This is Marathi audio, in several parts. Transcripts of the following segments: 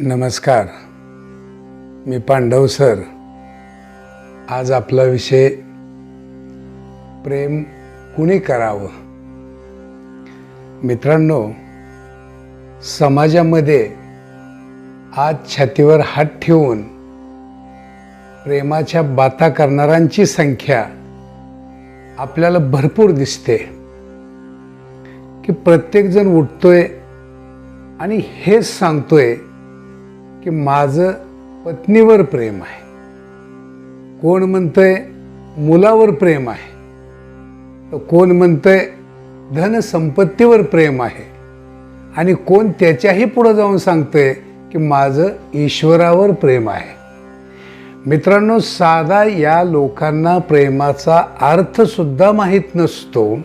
नमस्कार. मी पांडव सर. आज आपला विषय प्रेम कुणी करावं? मित्रांनो समाजामध्ये आज छातीवर हात ठेवून प्रेमाच्या बाता करणाऱ्यांची संख्या आपल्याला भरपूर दिसते. की प्रत्येकजण उठतोय आणि हेच सांगतोय की माझं पत्नीवर प्रेम आहे. कोण म्हणतंय मुलावर प्रेम आहे? तर कोण म्हणतंय धनसंपत्तीवर प्रेम आहे? आणि कोण त्याच्याही पुढं जाऊन सांगतंय की माझं ईश्वरावर प्रेम आहे. मित्रांनो साधा या लोकांना प्रेमाचा अर्थसुद्धा माहीत नसतो.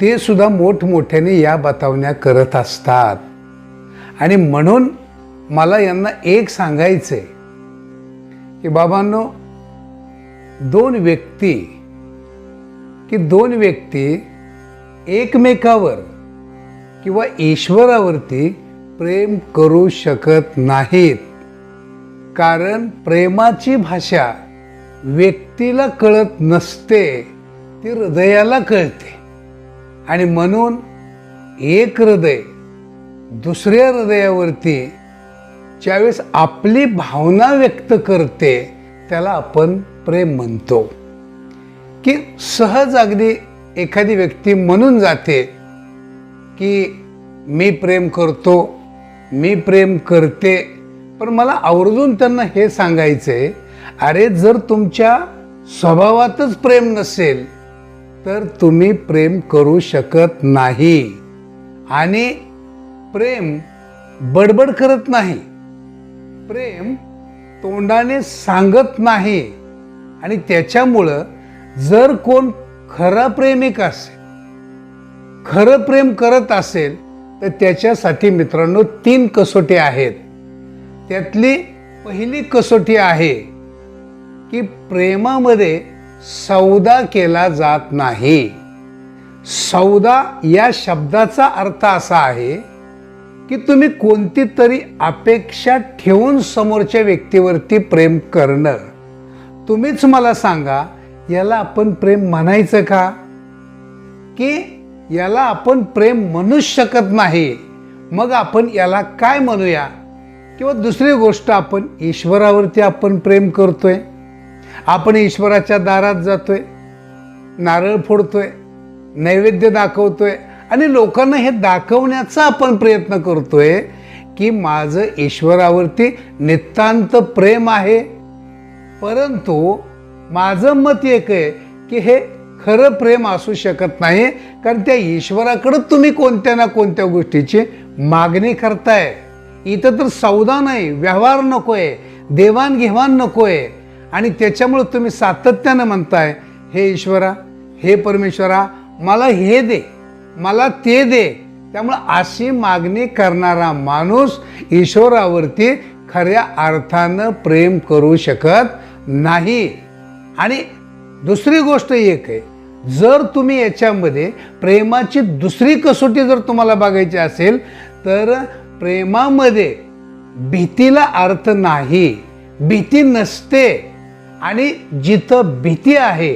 ते सुद्धा मोठमोठ्याने या बतावण्या करत असतात. आणि म्हणून मला यांना एक सांगायचं आहे की बाबांनो दोन व्यक्ती की दोन व्यक्ती एकमेकावर किंवा ईश्वरावरती प्रेम करू शकत नाहीत. कारण प्रेमाची भाषा व्यक्तीला कळत नसते ती हृदयाला कळते. आणि म्हणून एक हृदय दुसऱ्या हृदयावरती ज्यावेळेस आपली भावना व्यक्त करते त्याला आपण प्रेम म्हणतो. की सहज अगदी एखादी व्यक्ती म्हणून जाते की मी प्रेम करतो मी प्रेम करते. पण मला आवर्जून त्यांना हे सांगायचंय अरे जर तुमच्या स्वभावातच प्रेम नसेल तर तुम्ही प्रेम करू शकत नाही. आणि प्रेम बडबड करत नाही. प्रेम तोंडाने सांगत नाही. आणि त्याच्यामुळं जर कोण खरा प्रेमिक असेल खरं प्रेम करत असेल तर त्याच्यासाठी मित्रांनो तीन कसोटी आहेत. त्यातली पहिली कसोटी आहे की प्रेमामध्ये सौदा केला जात नाही. सौदा या शब्दाचा अर्थ असा आहे की तुम्ही कोणती तरी अपेक्षा ठेवून समोरच्या व्यक्तीवरती प्रेम करणं. तुम्हीच मला सांगा याला आपण प्रेम म्हणायचं का? की याला आपण प्रेम म्हणूच शकत नाही. मग आपण याला काय म्हणूया? किंवा दुसरी गोष्ट आपण ईश्वरावरती आपण प्रेम करतोय? आपण ईश्वराच्या दारात जातोय? नारळ फोडतोय? नैवेद्य दाखवतोय? आणि लोकांना हे दाखवण्याचा आपण प्रयत्न करतोय की माझं ईश्वरावरती नितांत प्रेम आहे. परंतु माझं मत एक आहे की हे खरं प्रेम असू शकत नाही कारण त्या ईश्वराकडं तुम्ही कोणत्या ना कोणत्या गोष्टीची मागणी करताय. इथं तर सौदा नाही व्यवहार नकोय देवाणघेवाण नकोय. आणि त्याच्यामुळं तुम्ही सातत्यानं म्हणताय हे ईश्वरा हे परमेश्वरा मला हे दे. मला ते दे. त्यामुळं अशी मागणी करणारा माणूस ईश्वरावरती खऱ्या अर्थानं प्रेम करू शकत नाही. आणि दुसरी गोष्ट एक आहे जर तुम्ही याच्यामध्ये प्रेमाची दुसरी कसोटी जर तुम्हाला बघायची असेल तर प्रेमामध्ये भीतीला अर्थ नाही भीती नसते. आणि जिथं भीती आहे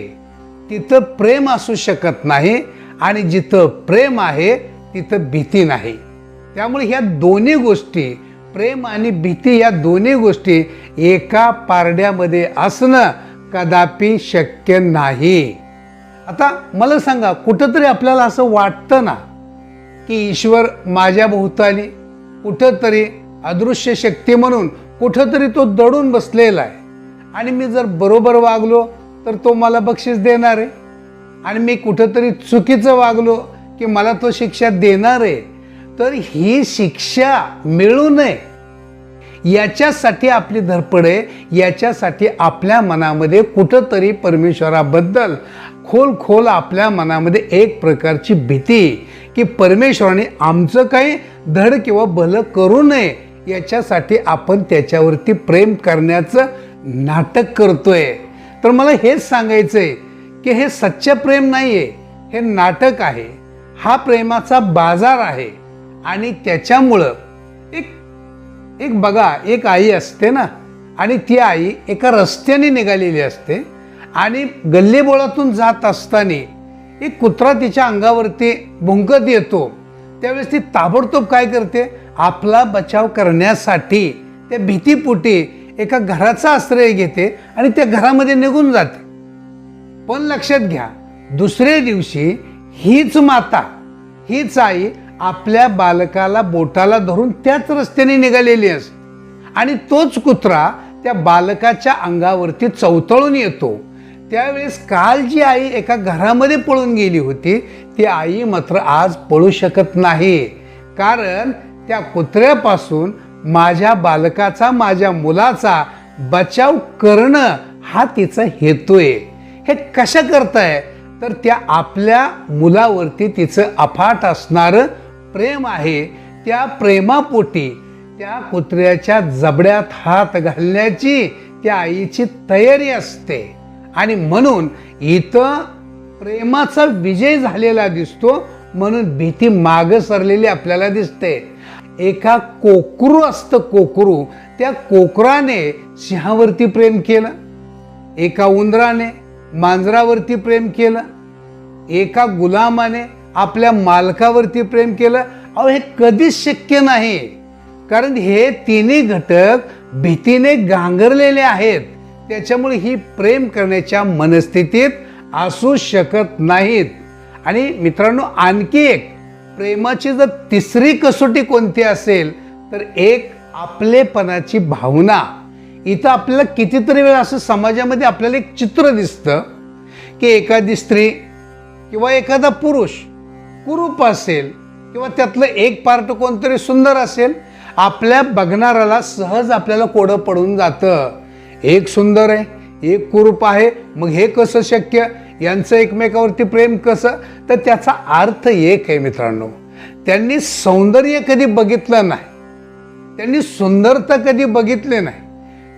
तिथं प्रेम असू शकत नाही. आणि जिथं प्रेम आहे तिथं भीती नाही. त्यामुळे ह्या दोन्ही गोष्टी प्रेम आणि भीती या दोन्ही गोष्टी एका पारड्यामध्ये असणं कदापि शक्य नाही. आता मला सांगा कुठंतरी आपल्याला असं वाटतं ना की ईश्वर माझ्या भोवताली कुठंतरी अदृश्य शक्ती म्हणून कुठंतरी तो दडून बसलेला आहे. आणि मी जर बरोबर वागलो तर तो मला बक्षीस देणार आहे. आणि मी कुठंतरी चुकीचं वागलो की मला तो शिक्षा देणार आहे तर ही शिक्षा मिळू नये. याच्यासाठी आपली धडपड आहे याच्यासाठी आपल्या मनामध्ये कुठंतरी परमेश्वराबद्दल खोल खोल आपल्या मनामध्ये एक प्रकारची भीती की परमेश्वराने आमचं काही धड किंवा भलं करू नये याच्यासाठी आपण त्याच्यावरती प्रेम करण्याचं नाटक करतोय. तर मला हेच सांगायचं आहे की हे सच्च प्रेम नाही आहे हे नाटक आहे. हा प्रेमाचा बाजार आहे. आणि त्याच्यामुळं एक एक बघा एक आई असते ना आणि ती आई एका रस्त्याने निघालेली असते आणि गल्लीबोळातून जात असताना एक कुत्रा तिच्या अंगावरती भुंकत येतो. त्यावेळेस ती ताबडतोब काय करते? आपला बचाव करण्यासाठी त्या भीतीपोटी एका घराचा आश्रय घेते आणि त्या घरामध्ये निघून जाते. पण लक्षात घ्या दुसऱ्या दिवशी हीच माता हीच आई आपल्या बालकाला बोटाला धरून त्याच रस्त्याने निघालेली असते. आणि तोच कुत्रा त्या बालकाच्या अंगावरती चवतळून येतो. त्यावेळेस काल जी आई एका घरामध्ये पळून गेली होती ती आई मात्र आज पळू शकत नाही. कारण त्या कुत्र्यापासून माझ्या बालकाचा माझ्या मुलाचा बचाव करणं हा तिचा हेतू आहे. हे कशा करताय? तर त्या आपल्या मुलावरती तिचं अफाट असणारं प्रेम आहे. त्या प्रेमापोटी त्या कुत्र्याच्या जबड्यात हात घालण्याची त्या आईची तयारी असते. आणि म्हणून इथं प्रेमाचा विजय झालेला दिसतो म्हणून भीती माग सरलेली आपल्याला दिसते. एका कोकरू असतं कोकरू त्या कोकराने सिंहावरती प्रेम केलं. एका उंदराने मांजरावरती प्रेम केलं एका गुलामाने आपल्या मालकावरती प्रेम केलं. अहो हे कधीच शक्य नाही कारण हे तिन्ही घटक भीतीने गांगरलेले आहेत. त्याच्यामुळे ही प्रेम करण्याच्या मनस्थितीत असू शकत नाहीत. आणि मित्रांनो आणखी एक प्रेमाची जर तिसरी कसोटी कोणती असेल तर एक आपलेपणाची भावना. इथं आपल्याला कितीतरी वेळा असं समाजामध्ये आपल्याला एक चित्र दिसतं की एखादी स्त्री किंवा एखादा पुरुष कुरूप असेल किंवा त्यातलं एक पार्ट कोणतरी सुंदर असेल आपल्या बघणाऱ्याला सहज आपल्याला कोडं पडून जातं. एक सुंदर आहे एक कुरूप आहे मग हे कसं शक्य? यांचं एकमेकावरती प्रेम कसं? तर त्याचा अर्थ एक आहे मित्रांनो त्यांनी सौंदर्य कधी बघितलं नाही त्यांनी सुंदरता कधी बघितली नाही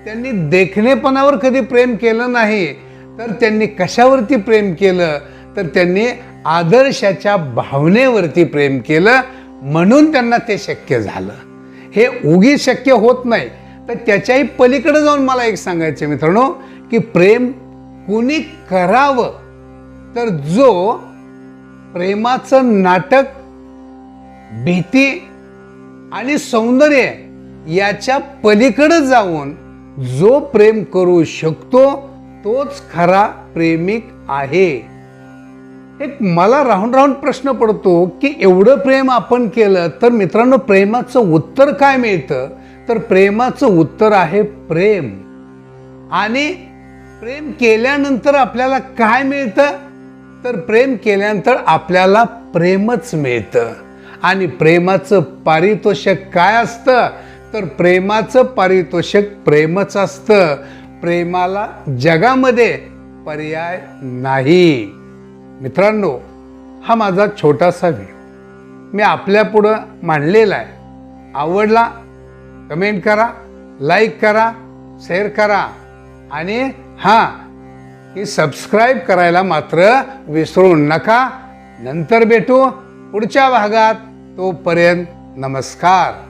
त्यांनी देखणेपणावर कधी प्रेम केलं नाही. तर त्यांनी कशावरती प्रेम केलं? तर त्यांनी आदर्शाच्या भावनेवरती प्रेम केलं. म्हणून त्यांना ते शक्य झालं. हे उगी शक्य होत नाही. तर त्याच्याही पलीकडे जाऊन मला एक सांगायचं मित्रांनो की प्रेम कुणी करावं? तर जो प्रेमाचं नाटक भीती आणि सौंदर्य याच्या पलीकडे जाऊन जो प्रेम करू शकतो तोच खरा प्रेमिक आहे. एक मला राहून राहून प्रश्न पडतो की एवढं प्रेम आपण केलं तर मित्रांनो प्रेमाचं उत्तर काय मिळतं? तर प्रेमाचं उत्तर आहे प्रेम. आणि प्रेम केल्यानंतर आपल्याला काय मिळतं? तर प्रेम केल्यानंतर आपल्याला प्रेमच मिळतं. आणि प्रेमाचं पारितोषिक काय असतं? तर प्रेमाचं पारितोषिक प्रेमच असतं. प्रेमाला जगामध्ये पर्याय नाही. मित्रांनो हा माझा छोटासा व्हिडिओ. मी आपल्यापुढं मांडलेला आहे. आवडला कमेंट करा लाईक करा शेअर करा. आणि हां की सबस्क्राईब करायला मात्र विसरू नका. नंतर भेटू पुढच्या भागात. तोपर्यंत नमस्कार.